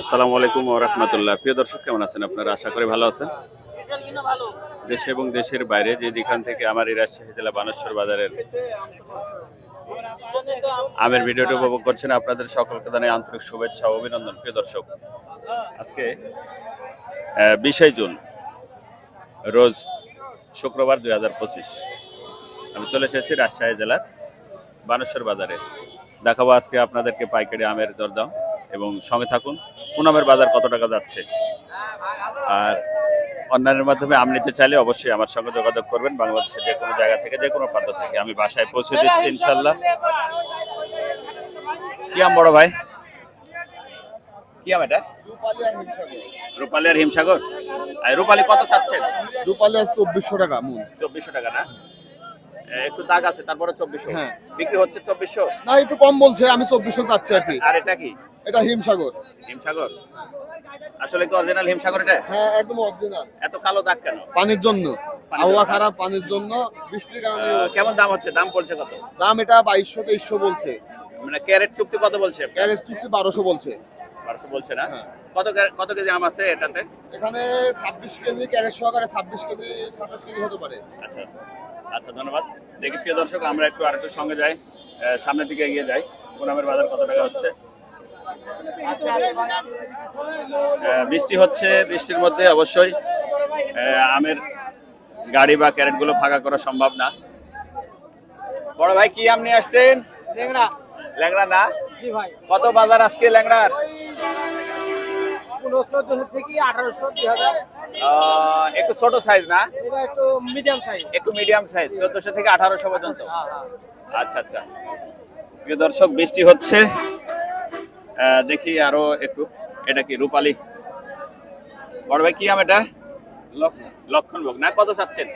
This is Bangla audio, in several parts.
আসসালামু আলাইকুম রাহমাতুল্লাহ। প্রিয় দর্শক, কেমন আছেন আপনারা? আশা করি ভালো আছেন। দেশে এবং দেশের বাইরে যে থেকে আমার এই রাজশাহী জেলা বানেশ্বর বাজারের আমের ভিডিওটি উপভোগ করছেন, আপনাদের সকলকে জানাই আন্তরিক শুভেচ্ছা ও অভিনন্দন। প্রিয় দর্শক, আজকে বিশে জুন, রোজ শুক্রবার দুই হাজার পঁচিশ। আমি চলে এসেছি রাজশাহী জেলার বানেশ্বর বাজারে। দেখাবো আজকে আপনাদেরকে পাইকারি আমের দরদাম। এবং সঙ্গে থাকুন। কোন আমের বাজার কত টাকা যাচ্ছে? আর অনলাইনের মাধ্যমে আম নিতে চাইলে অবশ্যই আমার সঙ্গে যোগাযোগ করবেন। বাংলাদেশের যে কোনো জায়গা থেকে যে কোনো প্রান্ত থেকে। আমি বাসায় পৌঁছে দিচ্ছি ইনশাল্লাহ কি আম বড় ভাই? কি আম এটা? রূপালী আর হিমসাগর। আর রূপালী কত চাচ্ছেন আছে চব্বিশশো টাকা মন চব্বিশশো টাকা না? একটু দাগ আছে তারপরে চব্বিশশো। হ্যাঁ। বিক্রি হচ্ছে চব্বিশশো? না একটু কম বলছে আমি চব্বিশশো চাচ্ছি আর কি। আর এটা কি? এটা হিমসাগর। হিমসাগর? আসলে কি অরিজিনাল হিমসাগর এটা? হ্যাঁ একদম অরিজিনাল এত কালো দাগ কেন? পানির জন্য। আবহাওয়া খারাপ পানির জন্য। বৃষ্টির কারণে কেমন দাম হচ্ছে? দাম পড়ছে কত? দাম এটা বাইশশো তেইশশো বলছে। মানে ক্যারেট চুক্তি কত বলছে? ক্যারেট চুক্তি বারোশো বলছে। বারোশো বলছে না? হ্যাঁ। কত কত কেজি আম আছে এটাতে? এখানে ছাব্বিশ কেজি ক্যারেট সহকারে ছাব্বিশ কেজি সাতাশ কেজি হতে পারে। আচ্ছা। আচ্ছা ধন্যবাদ। দেখি প্রিয় দর্শক আমরা একটু আরেকটু সঙ্গে যাই। সামনের দিকে এগিয়ে যাই। কোনামের বাজার কত টাকা হচ্ছে? বৃষ্টি হচ্ছে বৃষ্টির মধ্যে অবশ্যই। আমের গাড়ি বা ক্যারেটগুলো ফাঁকা করা সম্ভব না। বড় ভাই কি আম নিয়ে আসছেন? ল্যাংড়া। ল্যাংড়া না? জি ভাই। কত বাজার আজকে ল্যাংড়ার? একটু ছোট সাইজ না? একটু মিডিয়াম সাইজ একটু মিডিয়াম সাইজ চোদ্দশো থেকে আঠারোশো পর্যন্ত। হ্যাঁ হ্যাঁ। আচ্ছা আচ্ছা। প্রিয় দর্শক বৃষ্টি হচ্ছে। দেখি আরও একটু। এটা কি রূপালী? বড় ভাই কি আম এটা? লক্ষণ। ভোগ না কত চাচ্ছেন?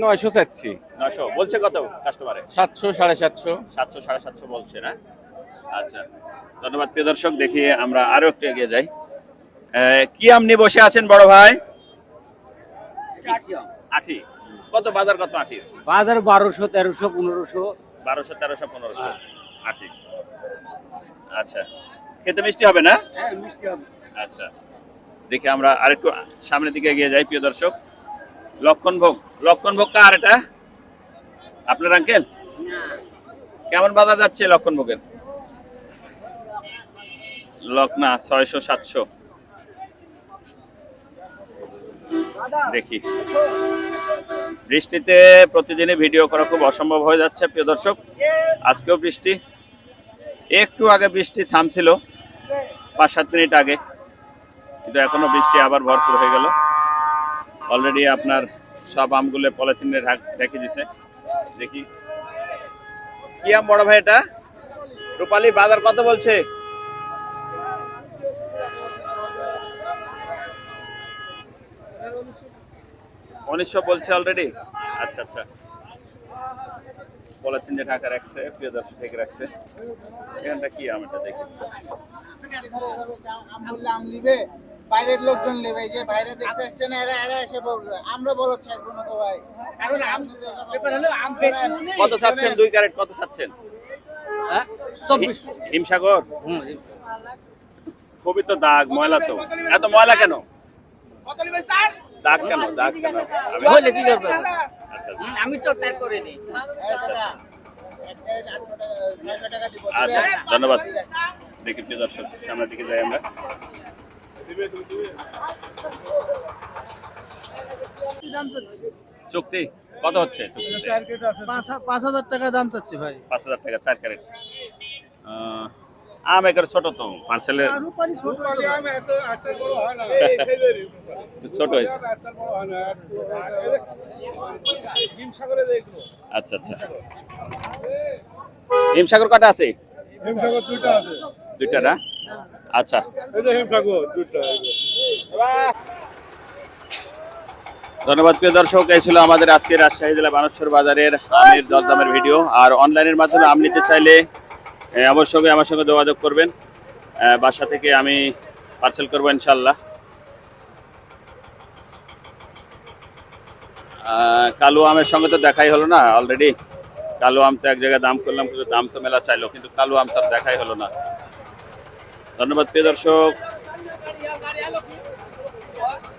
নয়শো চাচ্ছি। নয়শো। বলছে কত কাস্টমারে সাতশো সাড়ে সাতশো। সাতশো সাড়ে সাতশো বলছে না? আচ্ছা। ধন্যবাদ প্রিয় দর্শক দেখি আমরা আরও একটু এগিয়ে যাই। কি আম নিয়ে বসে আছেন বড় ভাই? আঠি কত বাজার কত আঠি বাজার বারোশো তেরোশো পনেরোশো। বারোশো তেরোশো পনেরোশো। আশি আচ্ছা। খেতে মিষ্টি হবে না? হ্যাঁ মিষ্টি হবে। আচ্ছা। দেখি আমরা আরেকটু সামনের দিকে এগিয়ে যাই প্রিয় দর্শক। লক্ষণ ভোগ। লক্ষণ ভোগ কার এটা? আপনার আঙ্কেল কেমন বাজার যাচ্ছে লক্ষণ ভোগের? লকনা ছয়শো সাতশো। দেখি। বৃষ্টিতে প্রতিদিনই ভিডিও করা খুব অসম্ভব হয়ে যাচ্ছে প্রিয় দর্শক। আজকেও বৃষ্টি। একটু আগে বৃষ্টি থামছিল পাঁচ সাত মিনিট আগে। কিন্তু এখনও বৃষ্টি আবার ভরপুর হয়ে গেল। অলরেডি আপনার সব আমগুলো পলিথিনে রেখে দিছে। দেখি। কি আম বড় ভাই এটা? রূপালী বাজার কত বলছে? উনিশশো বলছে অলরেডি আচ্ছা আচ্ছা। পলিথিন যে ঢাকা রাখছে প্রিয় দর্শক ঢেকে রাখছে। এখানটা কি আম এটা দেখি। বাইরের লোকজন নেবে যে বাইরে দেখতে আসছে না এরা এরা এসে বলবে আমরা বলো চাইব না তো ভাই কারণ আম ব্যাপার হলো আম কত চাচ্ছেন দুই ক্যারেট কত চাচ্ছেন? হ্যাঁ হিমসাগর? হুম। খুবই তো দাগ ময়লা তো। এত ময়লা কেন? দাগ কেন? দাগ কেন? আমি করবে আচ্ছা, আমি তো তাই করে নিই। এই দাদা, একটা আটশো টাকা নয়শো টাকা দিব আচ্ছা ধন্যবাদ। দেখি প্রিয় দর্শক সামনের দিকে যাই আমরা। দাম চাচ্ছি চুক্তি কত হচ্ছে? পাঁচ পাঁচ হাজার টাকা দাম চাচ্ছি ভাই। পাঁচ হাজার টাকা চার ক্যারেট। আহ, আম একের ছোট তো পার্সেলের ছোট হয়েছে। আচ্ছা আচ্ছা। হিমসাগর কটা আছে? দুইটা না? আচ্ছা। ধন্যবাদ প্রিয় দর্শক, এই ছিল আমাদের আজকে রাজশাহী জেলা বানেশ্বর বাজারের আমের দরদামের ভিডিও। আর অনলাইনের মাধ্যমে আম নিতে চাইলে অবশ্যই আমার সঙ্গে যোগাযোগ করবেন। বাসা থেকে আমি পার্সেল করব ইনশাল্লাহ কালো আমের সঙ্গে তো দেখাই হলো না অলরেডি কালো আম তো এক জায়গায় দাম করলাম, কিন্তু দাম তো মেলা চাইলো, কিন্তু কালো আম তো দেখাই হলো না। ধন্যবাদ, প্রিয় দর্শক।